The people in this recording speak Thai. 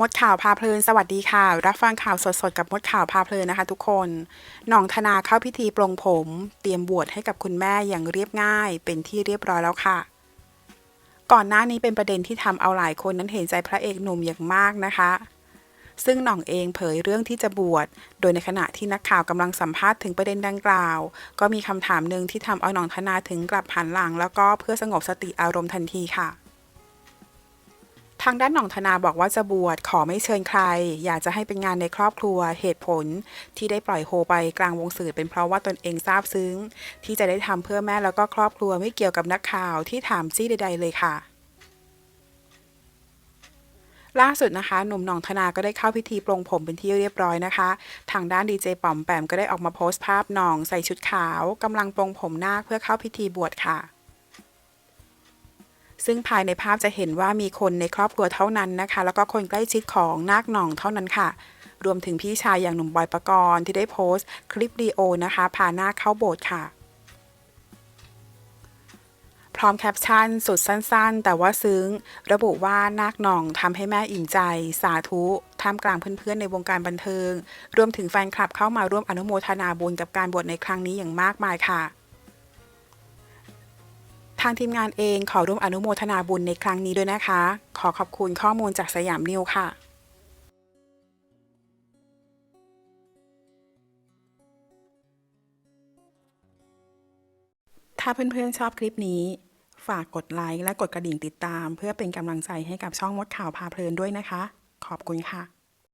มดข่าวพาเพลินสวัสดีค่ะ รับฟังข่าวสดๆ กับมดข่าวพาเพลินนะคะทุกคนหน่องธนาเข้าพิธีปลงผม เตรียมบวชให้กับคุณแม่อย่างเรียบง่าย เป็นที่เรียบร้อยแล้วค่ะ ก่อนหน้านี้เป็นประเด็นที่ทำเอาหลายคนนั้นเห็นใจพระเอกหนุ่มอย่างมากนะคะ ซึ่งหน่องเองเผยเรื่องที่จะบวชโดยในขณะที่นักข่าวกำลังสัมภาษณ์ถึงประเด็นดังกล่าว ก็มีคำถามหนึ่งที่ทำเอาหน่องธนาถึงกลับหันหลัง แล้วก็เพื่อสงบสติอารมณ์ทันทีค่ะางด้านหน่องธนาบอกว่าจะบวชขอไม่เชิญใคร อยากจะให้เป็นงานในครอบครัวเหตุผลที่ได้ปล่อยโฮไปกลางวงสื่อเป็นเพราะว่าตนเองซาบซึ้ง ที่จะได้ทำเพื่อแม่แล้วก็ครอบครัวไม่เกี่ยวกับนักข่าวที่ถามจี้ใด ๆ เลยค่ะล่าสุดนะคะ หนุ่มหน่องธนาก็ได้เข้าพิธีปลงผมเป็นที่เรียบร้อยนะคะ ทางด้านดีเจป๋อมแปมก็ได้ออกมาโพสต์ภาพหน่องใส่ชุดขาวกำลังปลงผมนาคเพื่อเข้าพิธีบวชค่ะ ซึ่งภายในภาพจะเห็นว่ามีคนในครอบครัวเท่านั้นนะคะ แล้วก็คนใกล้ชิดของนาคหน่องเท่านั้นค่ะ รวมถึงพี่ชายอย่างหนุ่มบอยปกรณ์ที่ได้โพสต์ คลิปดีโอนะคะพานาคเข้าโบสถ์ค่ะ พร้อมแคปชั่นสุดสั้นๆ แต่ว่าซึ้ง ระบุว่านาคหน่องทำให้แม่อิ่มใจ สาธุท่ามกลางเพื่อนๆในวงการบันเทิง รวมถึงแฟนคลับเข้ามาร่วมอนุโมทนาบุญกับการบวชในครั้งนี้อย่างมากมายค่ะ ทางทีมงานเองขอร่วมอนุโมทนาบุญในครั้งนี้ด้วยนะคะ ขอขอบคุณข้อมูลจากสยามนิวค่ะถ้าเพื่อนๆชอบคลิปนี้ ฝากกดไลค์และกดกระดิ่งติดตาม เพื่อเป็นกำลังใจให้กับช่องมดข่าวพาเพลินด้วยนะคะ ขอบคุณค่ะ